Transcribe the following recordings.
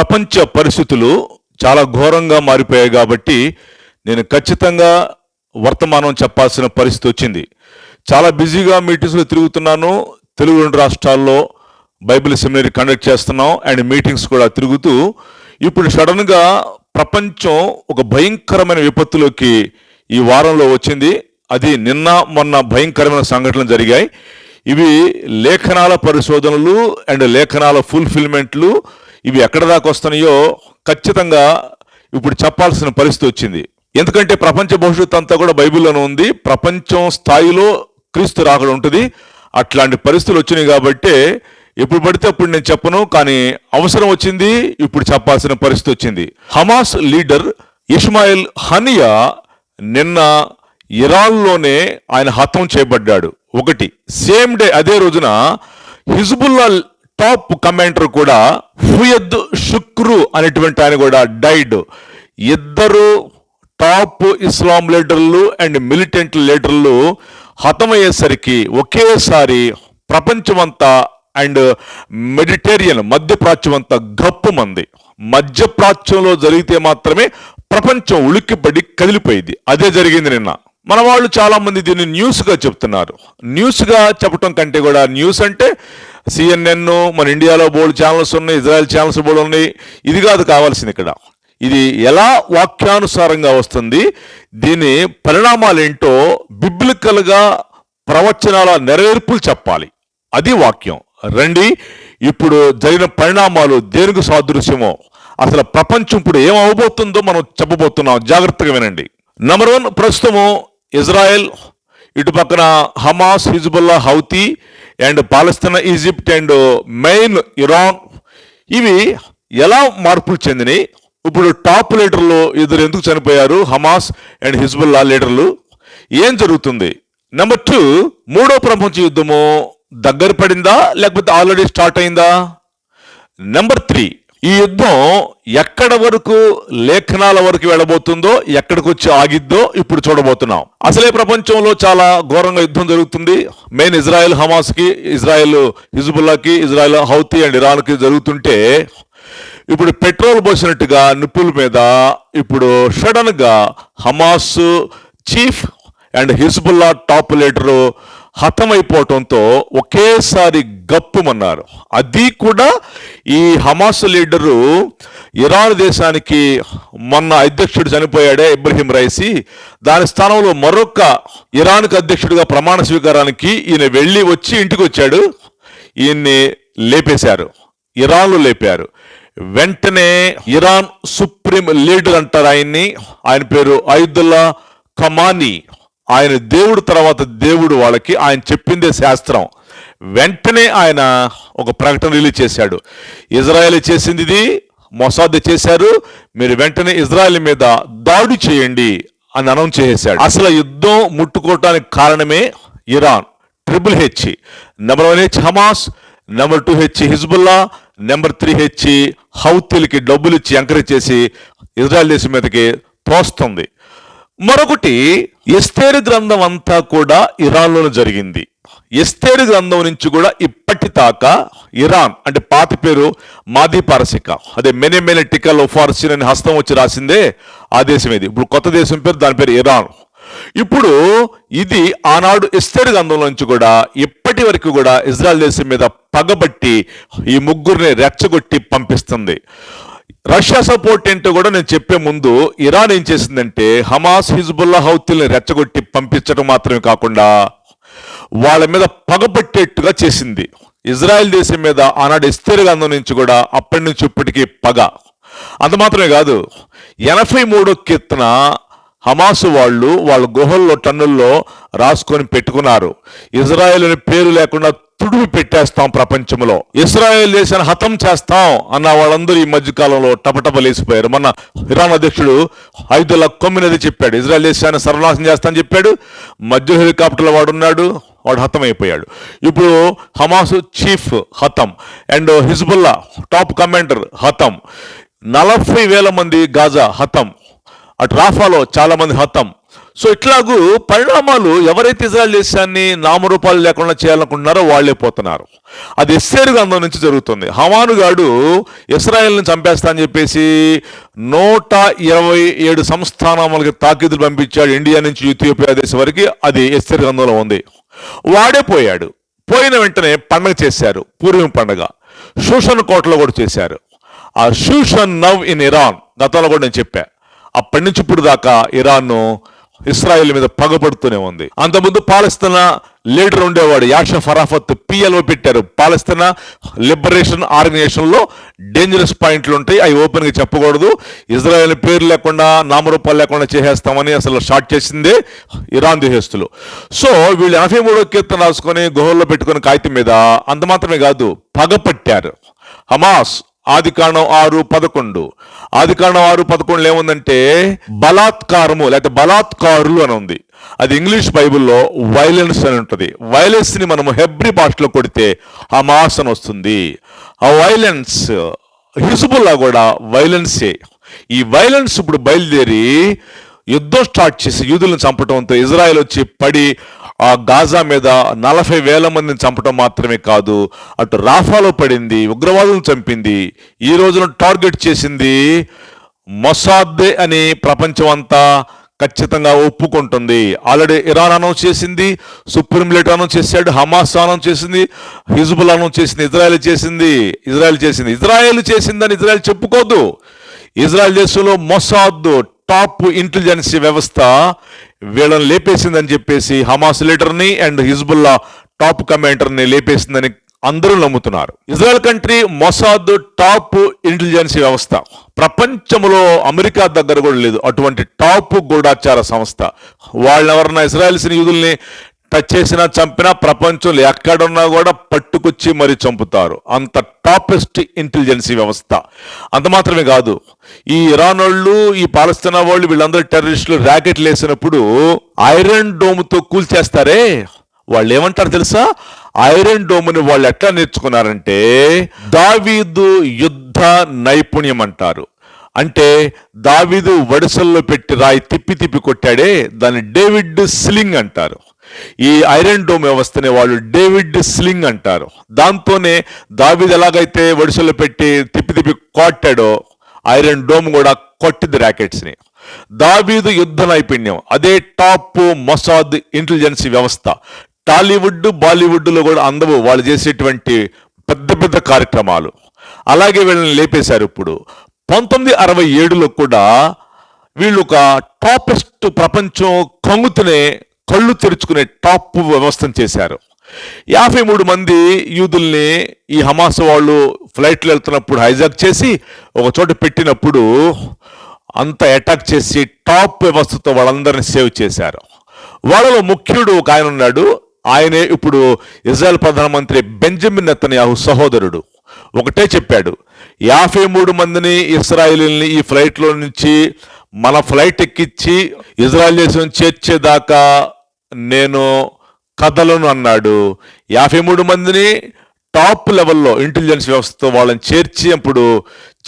ప్రపంచ పరిస్థితులు చాలా ఘోరంగా మారిపోయాయి కాబట్టి నేను ఖచ్చితంగా వర్తమానం చెప్పాల్సిన పరిస్థితి వచ్చింది. చాలా బిజీగా మీటింగ్స్లో తిరుగుతున్నాను. తెలుగు రెండు రాష్ట్రాల్లో బైబిల్ సెమినరీ కండక్ట్ చేస్తున్నాం అండ్ మీటింగ్స్ కూడా తిరుగుతూ ఇప్పుడు సడన్గా ప్రపంచం ఒక భయంకరమైన విపత్తులోకి ఈ వారంలో వచ్చింది. అది నిన్న మొన్న భయంకరమైన సంఘటనలు జరిగాయి. ఇవి లేఖనాల పరిశోధనలు అండ్ లేఖనాల ఫుల్ఫిల్మెంట్లు ఇవి ఎక్కడ దాకా వస్తున్నాయో ఖచ్చితంగా ఇప్పుడు చెప్పాల్సిన పరిస్థితి వచ్చింది. ఎందుకంటే ప్రపంచ భవిష్యత్తు అంతా కూడా బైబిల్లోనే ఉంది. ప్రపంచం స్థాయిలో క్రీస్తు రాకడ ఉంటుంది. అట్లాంటి పరిస్థితులు వచ్చినాయి కాబట్టి ఎప్పుడు పడితే అప్పుడు నేను చెప్పను కానీ అవసరం వచ్చింది ఇప్పుడు చెప్పాల్సిన పరిస్థితి వచ్చింది. హమాస్ లీడర్ ఇస్మాయిల్ హనియా నిన్న ఇరాన్లోనే ఆయన హతం చేయబడ్డాడు. ఒకటి. సేమ్ డే అదే రోజున హిజ్బుల్లా టాప్ కమాండర్ కూడా ఫుయద్ షుక్రు అనేటువంటి ఆయన కూడా డైడ్ ఇద్దరు టాప్ ఇస్లాం లీడర్లు అండ్ మిలిటెంట్ లీడర్లు హతమయ్యేసరికి ఒకేసారి ప్రపంచమంతా అండ్ మెడిటేరియన్ మధ్యప్రాచ్యం అంతా గప్పు మంది మధ్యప్రాచ్యంలో జరిగితే మాత్రమే ప్రపంచం ఉలిక్కిపడి కదిలిపోయింది. అదే జరిగింది నిన్న. మన వాళ్ళు చాలామంది దీన్ని న్యూస్గా చెప్తున్నారు. న్యూస్గా చెప్పటం కంటే కూడా న్యూస్ అంటే సిఎన్ఎన్ మన ఇండియాలో బోల్డ్ ఛానల్స్ ఉన్నాయి ఇజ్రాయెల్ ఛానల్స్ బోల్డ్ ఉన్నాయి. ఇది కాదు కావాల్సింది ఇక్కడ. ఇది ఎలా వాక్యానుసారంగా వస్తుంది దీని పరిణామాలు ఏంటో బిబ్లికల్గా ప్రవచనాల నెరవేర్పులు చెప్పాలి. అది వాక్యం. రండి ఇప్పుడు జరిగిన పరిణామాలు దేనికి సాదృశ్యమో అసలు ప్రపంచం ఇప్పుడు ఏం అవబోతుందో మనం చెప్పబోతున్నాం. జాగ్రత్తగా వినండి. నెంబర్ వన్ ప్రస్తుతము ఇజ్రాయెల్ ఇటు పక్కన Hamas Hezbollah Houthi and Palestine Egypt and main Iran ఇవి ఎలా మార్పులు చెందినాయి? ఇప్పుడు టాప్ లీడర్లు ఇద్దరు ఎందుకు చనిపోయారు? హమాస్ అండ్ హిజ్బుల్లా లీడర్లు. ఏం జరుగుతుంది? నెంబర్ టూ మూడో ప్రపంచ యుద్ధము దగ్గర పడిందా? లేకపోతే ఆల్రెడీ స్టార్ట్ అయిందా? నెంబర్ త్రీ ఈ యుద్ధం ఎక్కడ వరకు లేఖనాల వరకు వెళ్ళబోతుందో ఎక్కడికి వచ్చి ఆగిద్దో ఇప్పుడు చూడబోతున్నాం. అసలే ప్రపంచంలో చాలా ఘోరంగా యుద్ధం జరుగుతుంది. మెయిన్ ఇజ్రాయెల్ హమాస్కి ఇజ్రాయెల్ హిజుబుల్లాకి ఇజ్రాయెల్ హౌతీ అండ్ ఇరాన్కి జరుగుతుంటే ఇప్పుడు పెట్రోల్ పోసినట్టుగా నిప్పుల మీద ఇప్పుడు సడన్గా Hamas chief and Hezbollah top leader హతమైపోవటంతో ఒకేసారి గప్పుమన్నారు. అది కూడా ఈ హమాస్ లీడరు ఇరాన్ దేశానికి మొన్న అధ్యక్షుడు చనిపోయాడే ఇబ్రహీం రైసి. దాని స్థానంలో మరొక ఇరాన్కి అధ్యక్షుడిగా ప్రమాణ స్వీకారానికి ఈయన వెళ్ళి వచ్చి ఇంటికి వచ్చాడు ఈయన్ని లేపేశారు. ఇరాన్లో లేపారు. వెంటనే ఇరాన్ సుప్రీం లీడర్ అంటారు ఆయన్ని. ఆయన పేరు అయుద్దుల్లా కమానీ ఆయన దేవుడు తర్వాత దేవుడు వాళ్ళకి ఆయన చెప్పిందే శాస్త్రం. వెంటనే ఆయన ఒక ప్రకటన రిలీజ్ చేశాడు. ఇజ్రాయెల్ చేసింది ఇది మొసాద్ చేశారు మీరు వెంటనే ఇజ్రాయెల్ మీద దాడి చేయండి అని అనౌన్స్ చేశాడు అసలు యుద్ధం ముట్టుకోవటానికి కారణమే Iran. Triple H. Number one H Hamas number two H Hezbollah number three H హౌతీలకి డబ్బులు ఇచ్చి ఎంకరేజ్ చేసి ఇజ్రాయెల్ దేశం మీదకి తోస్తుంది. మరొకటి ఎస్తేరు గ్రంథం అంతా కూడా ఇరాన్లోనే జరిగింది. ఎస్తేరు గ్రంథం నుంచి కూడా ఇప్పటి దాకా ఇరాన్ అంటే పాత పేరు మాది పారసిక. అదే మెనే మెనే టికల్ ఫార్సిన్ అని హస్తం వచ్చి రాసిందే ఆ దేశం ఇది. ఇప్పుడు కొత్త దేశం పేరు దాని పేరు ఇరాన్. ఇప్పుడు ఇది ఆనాడు ఎస్తేరు గ్రంథంలో నుంచి కూడా ఇప్పటి వరకు కూడా ఇజ్రాయల్ దేశం మీద పగబట్టి ఈ ముగ్గురిని రెచ్చగొట్టి పంపిస్తుంది. రష్యా సపోర్ట్ ఏంటో కూడా నేను చెప్పే ముందు ఇరాన్ ఏం చేసిందంటే హమాస్ హిజ్బుల్లా హౌతుల్ని రెచ్చగొట్టి పంపించడం మాత్రమే కాకుండా వాళ్ళ మీద పగబట్టేట్టుగా చేసింది. ఇజ్రాయెల్ దేశం మీద ఆనాడు ఎస్తేరు గంధం నుంచి కూడా అప్పటి నుంచి ఇప్పటికీ పగ. అంత మాత్రమే కాదు ఎనభై మూడో కీర్తన హమాసు వాళ్ళు వాళ్ళ గుహల్లో టన్నుల్లో రాసుకొని పెట్టుకున్నారు. ఇజ్రాయెల్ అనే పేరు లేకుండా తుడివి పెట్టేస్తాం ప్రపంచంలో. ఇస్రాయేల్ దేశాన్ని హతం చేస్తాం అన్న వాళ్ళందరూ ఈ మధ్యకాలంలో టపటపలేసిపోయారు టపటప లేసిపోయారు మొన్న ఇరాన్ అధ్యక్షుడు ఐదుల కొమ్మినది చెప్పాడు. ఇజ్రాయెల్ దేశాన్ని సర్వనాశం చేస్తానని చెప్పాడు. మధ్య హెలికాప్టర్లో వాడున్నాడు వాడు హతం అయిపోయాడు ఇప్పుడు హమాస్ చీఫ్ హతం అండ్ హిజ్బుల్లా టాప్ కమాండర్ హతం. నలభై వేల మంది గాజా హతం. అటు రాఫాలో చాలామంది హతం. సో ఇట్లాగూ పరిణామాలు ఎవరైతే ఇజ్రాయల్ దేశాన్ని నామరూపాలు లేకుండా చేయాలనుకుంటున్నారో వాళ్ళే పోతున్నారు. అది ఎస్సేరు గ్రంథం నుంచి జరుగుతుంది. హమాను గాడు ఇస్రాయల్ని చంపేస్తా అని చెప్పేసి నూట ఇరవై ఏడు సంస్థానములకి తాకీదులు పంపించాడు ఇండియా నుంచి యూథియోపియా దేశం వరకు. అది ఎస్సేరు గ్రంథంలో ఉంది. వాడే పోయాడు. పోయిన వెంటనే పండగ చేశారు. పూర్వం పండగ. షూషన్ కోటలో కూడా చేశారు. ఆ షూషన్ నవ్ ఇన్ ఇరాన్. గతంలో కూడా నేను చెప్పా. అప్పటి నుంచి ఇప్పుడు దాకా ఇరాన్ను ఇస్రాయల్ మీద పగబడుతూనే ఉంది. అంతకుముందు పాలస్తీనా లీడర్ ఉండేవాడు యాష ఫరాఫత్ పిఎల్ఓ పెట్టారు. పాలస్తీనా లిబరేషన్ ఆర్గనైజేషన్లో డేంజరస్ పాయింట్లు ఉంటాయి. అవి ఓపెన్గా చెప్పకూడదు. ఇజ్రాయెల్ పేరు లేకుండా నామరూపాలు లేకుండా చేసేస్తామని అసలు స్టార్ట్ చేసిందే ఇరాన్ దేశస్తులు. సో వీళ్ళు ఎనభై మూడో కీర్తన రాసుకొని గుహల్లో పెట్టుకుని కాగితం మీద అంత మాత్రమే కాదు పగపట్టారు. హమాస్ ఆది కాండం ఆరు పదకొండు. ఆది కాండం ఆరు పదకొండులో ఏముందంటే బలాత్కారము లేకపోతే బలాత్కారులు అని ఉంది. అది ఇంగ్లీష్ బైబిల్లో వైలెన్స్ అని ఉంటుంది. వైలెన్స్ని మనము హెబ్రి భాషలో కొడితే హమాస్ అని వస్తుంది. ఆ వైలెన్స్ హిజబుల్లా కూడా వైలెన్సే. ఈ వైలెన్స్ ఇప్పుడు బయలుదేరి యుద్ధం స్టార్ట్ చేసి యూదులను చంపడంతో ఇజ్రాయెల్ వచ్చి పడి ఆ గాజా మీద నలభై వేల మందిని చంపడం మాత్రమే కాదు అటు రాఫాలో పడింది ఉగ్రవాదులను చంపింది ఈ రోజున టార్గెట్ చేసింది మొసాద్దే అని ప్రపంచం అంతా ఖచ్చితంగా ఒప్పుకుంటుంది. ఆల్రెడీ ఇరాన్ అనౌన్స్ చేసింది సుప్రీం లీట్ అనౌన్స్ చేశాడు హమాస్ అనౌన్స్ చేసింది హిజుబుల్ అనౌన్స్ చేసింది ఇజ్రాయెల్ చేసింది ఇజ్రాయెల్ చేసింది. ఇజ్రాయెల్ చేసిందని ఇజ్రాయెల్ చెప్పుకోదు. ఇజ్రాయెల్ దేశంలో మొసాద్ టాప్ ఇంటెలిజెన్స్ వ్యవస్థ వీళ్ళని లేపేసిందని చెప్పేసి హమాస్ లీడర్ని అండ్ హిజ్బుల్లా టాప్ కమాండర్ని లేపేసిందని అందరూ నమ్ముతున్నారు. Israel country Mossad top intelligence వ్యవస్థ. ప్రపంచంలో అమెరికా దగ్గర కూడా లేదు. అటువంటి టాప్ గూఢాచార సంస్థ. వాళ్ళెవరన్నా ఎవరన్నా ఇజ్రాయెల్స్ యూదుల్ని టచ్ చేసినా చంపినా ప్రపంచంలో ఎక్కడున్నా కూడా పట్టుకొచ్చి మరి చంపుతారు. అంత టాపెస్ట్ ఇంటెలిజెన్సీ వ్యవస్థ. అంత మాత్రమే కాదు ఈ ఇరాన్ వాళ్ళు ఈ పాలస్తీనా వాళ్ళు వీళ్ళందరూ టెర్రరిస్టులు ర్యాకెట్లు వేసినప్పుడు ఐరన్ డోమ్తో కూల్చేస్తారే వాళ్ళు ఏమంటారు తెలుసా? ఐరన్ డోమ్ని వాళ్ళు ఎట్లా నేర్చుకున్నారంటే దావీదు యుద్ధ నైపుణ్యం అంటారు. అంటే దావీదు వడిసల్లో పెట్టి రాయి తిప్పి తిప్పి కొట్టాడే దాన్ని డేవిడ్ స్లింగ్ అంటారు. ఈ ఐరన్ డోమ్ వ్యవస్థని వాళ్ళు డేవిడ్ స్లింగ్ అంటారు. దాంతోనే దావిద్ ఎలాగైతే వడిసల్లో పెట్టి తిప్పి తిప్పి కొట్టాడో ఐరన్ డోమ్ కూడా కొట్టింది ర్యాకెట్స్ని. దావీదు యుద్ధ నైపుణ్యం అదే టాప్ మొసాద్ ఇంటెలిజెన్స్ వ్యవస్థ. టాలీవుడ్ బాలీవుడ్లో కూడా అందవు వాళ్ళు చేసేటువంటి పెద్ద పెద్ద కార్యక్రమాలు. అలాగే వీళ్ళని లేపేశారు ఇప్పుడు. పంతొమ్మిది అరవై ఏడులో కూడా వీళ్ళు ఒక టాపెస్ట్ ప్రపంచం కంగుతనే కళ్ళు తెరుచుకునే టాప్ వ్యవస్థను చేశారు. యాభై మూడు మంది యూదుల్ని ఈ హమాస్ వాళ్ళు ఫ్లైట్లో వెళ్తున్నప్పుడు హైజాక్ చేసి ఒక చోట పెట్టినప్పుడు అంత అటాక్ చేసి టాప్ వ్యవస్థతో వాళ్ళందరినీ సేవ్ చేశారు. వాళ్ళలో ముఖ్యుడు ఒక ఆయన ఉన్నాడు. ఆయనే ఇప్పుడు ఇజ్రాయెల్ ప్రధానమంత్రి బెంజమిన్ నెతన్యాహు సహోదరుడు. ఒకటే చెప్పాడు యాభై మూడు మందిని ఇస్రాయేలీల్ని ఈ ఫ్లైట్లో నుంచి మన ఫ్లైట్ ఎక్కించి ఇజ్రాయెల్ దేశం చేర్చేదాకా నేను కథలను అన్నాడు. యాభై మూడు మందిని టాప్ లెవెల్లో ఇంటెలిజెన్స్ వ్యవస్థతో వాళ్ళని చేర్చినప్పుడు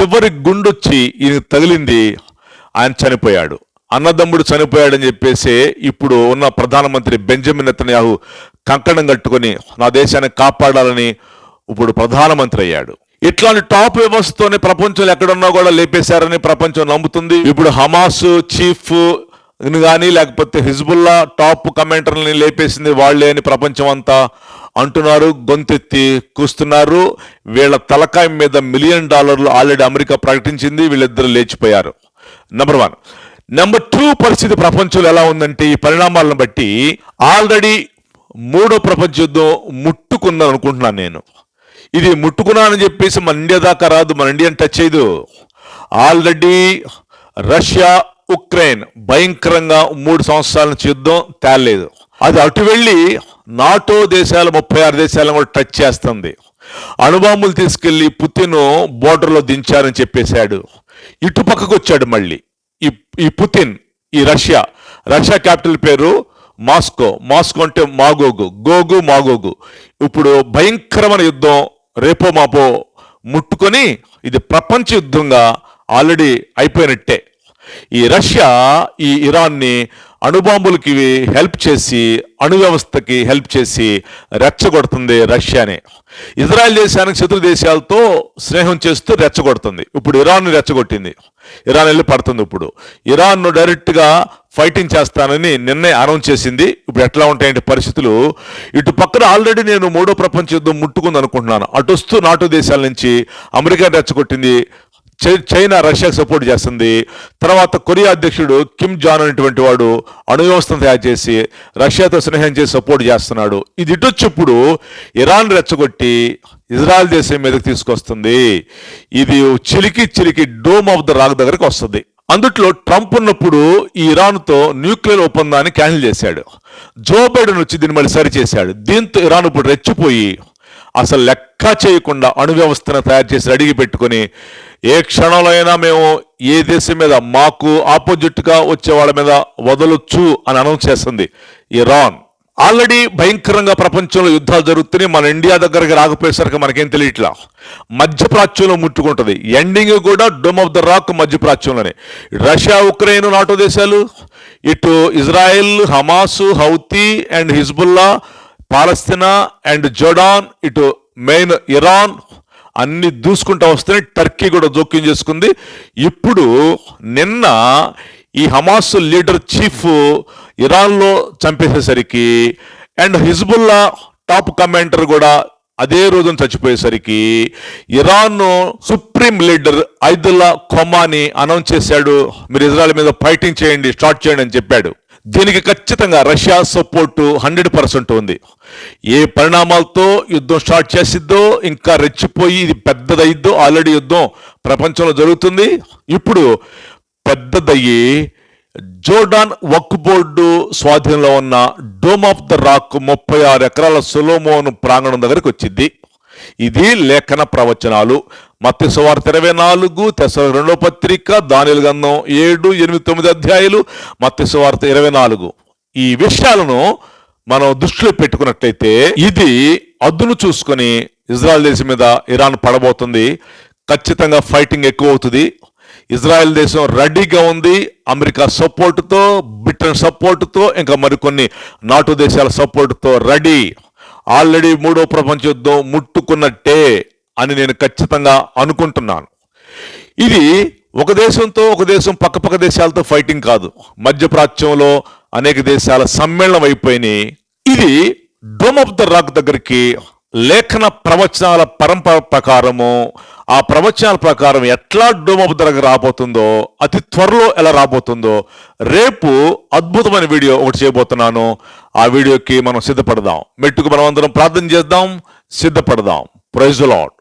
చివరి గుండొచ్చి ఈయన తగిలింది. ఆయన చనిపోయాడు. అన్నదమ్ముడు చనిపోయాడని చెప్పేసి ఇప్పుడు ఉన్న ప్రధానమంత్రి బెంజమిన్ నెతన్యాహు కంకణం కట్టుకొని నా దేశాన్ని కాపాడాలని ఇప్పుడు ప్రధానమంత్రి అయ్యాడు. ఇట్లాంటి టాప్ వ్యవస్థతోనే ప్రపంచంలో ఎక్కడున్నా కూడా లేపేశారని ప్రపంచం నమ్ముతుంది. ఇప్పుడు హమాస్ చీఫ్ కానీ లేకపోతే హిజ్బుల్లా టాప్ కమాండర్ని లేపేసింది వాళ్ళే అని ప్రపంచం అంతా అంటున్నారు గొంతెత్తి కూస్తున్నారు. వీళ్ళ తలకాయ మీద మిలియన్ డాలర్లు ఆల్రెడీ అమెరికా ప్రకటించింది వీళ్ళిద్దరు లేచిపోయారు. నెంబర్ వన్ నెంబర్ టూ పరిస్థితి ప్రపంచంలో ఎలా ఉందంటే ఈ పరిణామాలను బట్టి ఆల్రెడీ మూడో ప్రపంచ యుద్ధం ముట్టుకుందని అనుకుంటున్నాను నేను. ఇది ముట్టుకున్నానని చెప్పేసి మన ఇండియా దాకా రాదు మన ఇండియన్ టచ్ చేయదు. ఆల్రెడీ రష్యా ఉక్రెయిన్ భయంకరంగా మూడు సంవత్సరాల నుంచి యుద్ధం తేలలేదు. అది అటు వెళ్ళి నాటో దేశాలు ముప్పై ఆరు దేశాలను కూడా టచ్ చేస్తుంది. అణుబాంబులు తీసుకెళ్ళి పుతిన్ బోర్డర్లో దించారని చెప్పేశాడు. ఇటుపక్కకు వచ్చాడు మళ్ళీ. ఈ ఈ పుతిన్ ఈ రష్యా. రష్యా క్యాపిటల్ పేరు మాస్కో. మాస్కో అంటే మాగోగు. గోగు మాగోగు. ఇప్పుడు భయంకరమైన యుద్ధం రేపో మాపో ముట్టుకొని ఇది ప్రపంచ యుద్ధంగా ఆల్రెడీ అయిపోయినట్టే. ఈ రష్యా ఈ ఇరాన్ని అణుబాంబులకి హెల్ప్ చేసి అణు వ్యవస్థకి హెల్ప్ చేసి రెచ్చగొడుతుంది రష్యానే. ఇజ్రాయెల్ దేశానికి శత్రు దేశాలతో స్నేహం చేస్తూ రెచ్చగొడుతుంది. ఇప్పుడు ఇరాన్ రెచ్చగొట్టింది. ఇరాన్ వెళ్ళి పడుతుంది ఇప్పుడు. ఇరాన్ను డైరెక్ట్గా ఫైటింగ్ చేస్తానని నిన్నే అనౌన్స్ చేసింది. ఇప్పుడు ఎట్లా ఉంటాయంటే పరిస్థితులు. ఇటు పక్కన ఆల్రెడీ నేను మూడో ప్రపంచ యుద్ధం ముట్టుకుంది అనుకుంటున్నాను అటు వస్తూ నాటో దేశాల నుంచి అమెరికా రెచ్చగొట్టింది. చైనా రష్యాకు సపోర్ట్ చేస్తుంది. తర్వాత కొరియా అధ్యక్షుడు కిమ్ జాన్ అనేటువంటి వాడు అణువ్యవస్థను తయారు చేసి రష్యాతో స్నేహం చేసి సపోర్ట్ చేస్తున్నాడు. ఇది ఇటొచ్చిప్పుడు ఇరాన్ రెచ్చగొట్టి ఇజ్రాయెల్ దేశం మీదకి తీసుకొస్తుంది. ఇది చిలికి చిలికి డోమ్ ఆఫ్ ద రాక్ దగ్గరికి వస్తుంది. అందుట్లో ట్రంప్ ఉన్నప్పుడు ఈ ఇరాన్తో న్యూక్లియర్ ఒప్పందాన్ని క్యాన్సిల్ చేశాడు. జో బైడెన్ వచ్చి దీన్ని మళ్ళీ సరి చేశాడు దీంతో ఇరాన్ ఇప్పుడు రెచ్చిపోయి అసలు లెక్క చేయకుండా అణు వ్యవస్థను తయారు చేసి అడిగి పెట్టుకొని ఏ క్షణంలో అయినా మేము ఏ దేశం మీద మాకు ఆపోజిట్గా వచ్చే వాళ్ళ మీద వదలొచ్చు అని అనౌన్స్ చేస్తుంది ఇరాన్. ఆల్రెడీ భయంకరంగా ప్రపంచంలో యుద్ధాలు జరుగుతున్నాయి. మన ఇండియా దగ్గరికి రాకపోయేసరికి మనకేం తెలియట్లా? మధ్యప్రాచ్యంలో ముట్టుకుంటుంది. ఎండింగ్ కూడా డోమ్ ఆఫ్ ద రాక్ మధ్యప్రాచ్యంలోనే. రష్యా ఉక్రెయిన్ నాటో దేశాలు ఇటు Israel Hamas Houthi and Hezbollah Palestine and Jordan ఇటు మెయిన్ ఇరాన్ అన్ని దూసుకుంటూ వస్తేనే టర్కీ కూడా జోక్యం చేసుకుంది. ఇప్పుడు నిన్న ఈ హమాస్ లీడర్ చీఫ్ ఇరాన్లో చంపేసేసరికి అండ్ హిజ్బుల్లా టాప్ కమాండర్ కూడా అదే రోజున చచ్చిపోయేసరికి Iran supreme leader Ayatollah Khomeini announce చేశాడు. మీరు ఇజ్రాయల్ మీద ఫైటింగ్ చేయండి స్టార్ట్ చేయండి అని చెప్పాడు. దీనికి ఖచ్చితంగా రష్యా సపోర్టు హండ్రెడ్ పర్సెంట్ ఉంది. ఏ పరిణామాలతో యుద్ధం స్టార్ట్ చేసిద్దో ఇంకా రెచ్చిపోయి ఇది పెద్దదయ్యిద్దో ఆల్రెడీ యుద్ధం ప్రపంచంలో జరుగుతుంది. ఇప్పుడు పెద్దదయ్యి జోర్డాన్ వక్ బోర్డు స్వాధీనంలో ఉన్న డోమ్ ఆఫ్ ద రాక్ ముప్పై ఆరు ఎకరాల సొలోమోను ప్రాంగణం దగ్గరికి వచ్చింది. ఇది లేఖన ప్రవచనాలు. మత్తి సువార్త ఇరవై నాలుగు తెసర రెండో పత్రిక దానిల గంధం ఏడు ఎనిమిది తొమ్మిది అధ్యాయులు మత్తి సువార్త ఇరవై నాలుగు. ఈ విషయాలను మనం దృష్టిలో పెట్టుకున్నట్లయితే ఇది అద్దును చూసుకొని ఇజ్రాయెల్ దేశం మీద ఇరాన్ పడబోతుంది. ఖచ్చితంగా ఫైటింగ్ ఎక్కువ అవుతుంది ఇజ్రాయెల్ దేశం రెడీగా ఉంది. అమెరికా సపోర్టుతో బ్రిటన్ సపోర్టుతో ఇంకా మరికొన్ని నాటో దేశాల సపోర్టుతో రెడీ. ఆల్రెడీ మూడో ప్రపంచ యుద్ధం ముట్టుకున్నట్టే. అని నేను ఖచ్చితంగా అనుకుంటున్నాను. ఇది ఒక దేశంతో ఒక దేశం పక్కపక్క దేశాలతో ఫైటింగ్ కాదు. మధ్యప్రాచ్యంలో అనేక దేశాల సమ్మేళనం అయిపోయినాయి. ఇది డోమ్ ఆఫ్ ద రాక్ దగ్గరికి లేఖన ప్రవచనాల పరంపర ప్రకారము ఆ ప్రవచనాల ప్రకారం ఎట్లా డోమ్ ఆఫ్ ద రాక్ రాబోతుందో అతి త్వరలో ఎలా రాబోతుందో రేపు అద్భుతమైన వీడియో ఒకటి చేయబోతున్నాను. ఆ వీడియోకి మనం సిద్ధపడదాం. మెట్టుకు మనం అందరం ప్రార్థన చేద్దాం సిద్ధపడదాం. Praise lord